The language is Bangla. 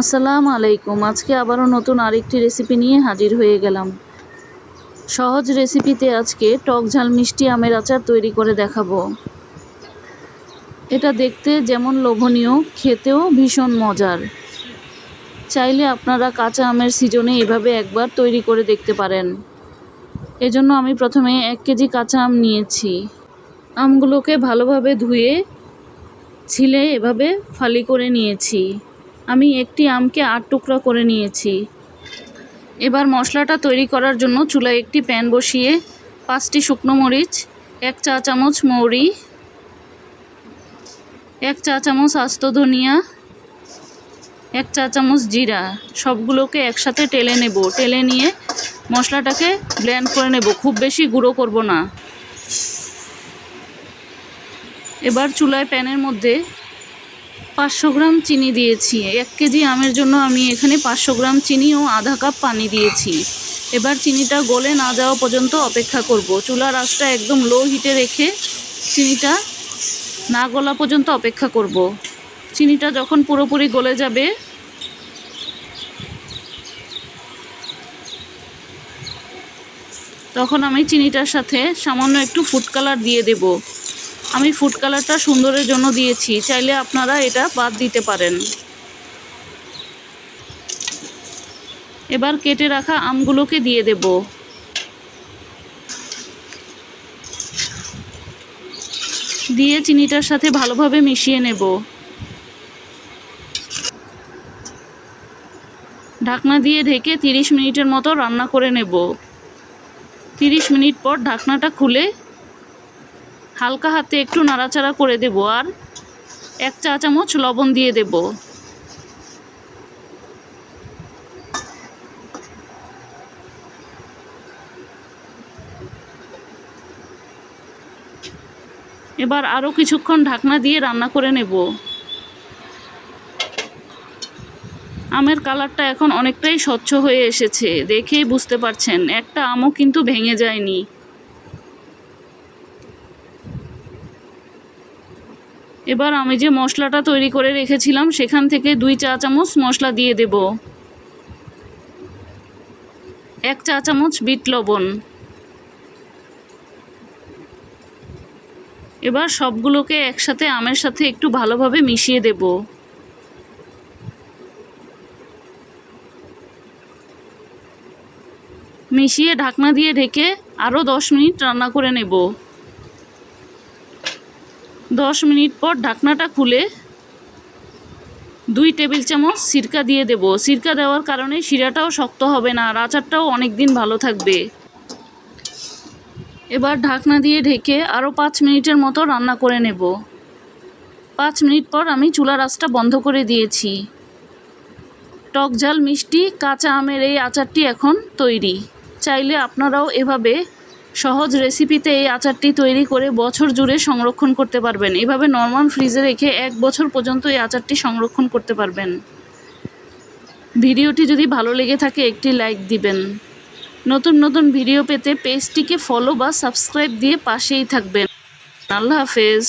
আসসালামু আলাইকুম। আজকে আবারও নতুন আরেকটি রেসিপি নিয়ে হাজির হয়ে গেলাম। সহজ রেসিপিতে আজকে টক ঝাল মিষ্টি আমের আচার তৈরি করে দেখাবো। এটা দেখতে যেমন লোভনীয়, খেতেও ভীষণ মজার। চাইলে আপনারা কাঁচা আমের সিজনে এভাবে একবার তৈরি করে দেখতে পারেন। এজন্য আমি প্রথমে এক কেজি কাঁচা আম নিয়েছি। আমগুলোকে ভালোভাবে ধুয়ে, ছিলে এভাবে ফালি করে নিয়েছি। আমি একটি আমকে আট টুকরা করে নিয়েছি। এবার মশলাটা তৈরি করার জন্য চুলায় একটি প্যান বসিয়ে পাঁচটি শুকনো মরিচ, এক চা চামচ মৌরি, এক চা চামচ আস্ত ধনিয়া, এক চা চামচ জিরা, সবগুলোকে একসাথে টেলে নেব। টেলে নিয়ে মশলাটাকে ব্লেন্ড করে নেব। খুব বেশি গুঁড়ো করব না। এবার চুলায় প্যানের মধ্যে পাঁচশো গ্রাম চিনি দিয়েছি। এক কেজি আমের জন্য আমি এখানে পাঁচশো গ্রাম চিনি ও আধা কাপ পানি দিয়েছি। এবার চিনিটা গলে না যাওয়া পর্যন্ত অপেক্ষা করব। চুলার আঁচটা একদম লো হিটে রেখে চিনিটা না গলা পর্যন্ত অপেক্ষা করব। চিনিটা যখন পুরোপুরি গলে যাবে, তখন আমি চিনিটার সাথে সামান্য একটু ফুড কালার দিয়ে দেব। আমি ফুড কালারটা সুন্দরের জন্য দিয়েছি। চাইলে আপনারা এটা বাদ দিতে পারেন। এবার কেটে রাখা আমগুলোকে দিয়ে দেব। দিয়ে চিনিটার সাথে ভালোভাবে মিশিয়ে নেব। ঢাকনা দিয়ে ঢেকে তিরিশ মিনিটের মতো রান্না করে নেব। তিরিশ মিনিট পর ঢাকনাটা খুলে হালকা হাতে একটু নাড়াচাড়া করে দেব আর এক চা চামচ লবণ দিয়ে দেব। এবার আরও কিছুক্ষণ ঢাকনা দিয়ে রান্না করে নেব। আমের কালারটা এখন অনেকটাই স্বচ্ছ হয়ে এসেছে, দেখেই বুঝতে পারছেন, একটা আমও কিন্তু ভেঙে যায়নি। এবার আমি যে মশলাটা তৈরি করে রেখেছিলাম, সেখান থেকে দুই চা চামচ মশলা দিয়ে দেব। এক চা চামচ বিট লবণ। এবার সবগুলোকে একসাথে আমের সাথে একটু ভালোভাবে মিশিয়ে দেব। মিশিয়ে ঢাকনা দিয়ে ঢেকে আরও দশ মিনিট রান্না করে নেব। দশ মিনিট পর ঢাকনাটা খুলে দুই টেবিল চামচ সিরকা দিয়ে দেব। সিরকা দেওয়ার কারণে শিরাটাও শক্ত হবে না আর আচারটাও অনেক দিন ভালো থাকবে। এবার ঢাকনা দিয়ে ঢেকে আরও পাঁচ মিনিটের মতো রান্না করে নেব। পাঁচ মিনিট পর আমি চুলার আঁচটা বন্ধ করে দিয়েছি। টক ঝাল মিষ্টি, কাঁচা আমের এই আচারটি এখন তৈরি। চাইলে আপনারাও এভাবে সহজ রেসিপিতে এই আচারটি তৈরি করে বছর জুড়ে সংরক্ষণ করতে পারবেন। এভাবে নর্মাল ফ্রিজে রেখে এক বছর পর্যন্ত এই আচারটি সংরক্ষণ করতে পারবেন। ভিডিওটি যদি ভালো লেগে থাকে, একটি লাইক দিবেন। নতুন নতুন ভিডিও পেতে পেজটিকে ফলো বা সাবস্ক্রাইব দিয়ে পাশেই থাকবেন। আল্লাহ হাফেজ।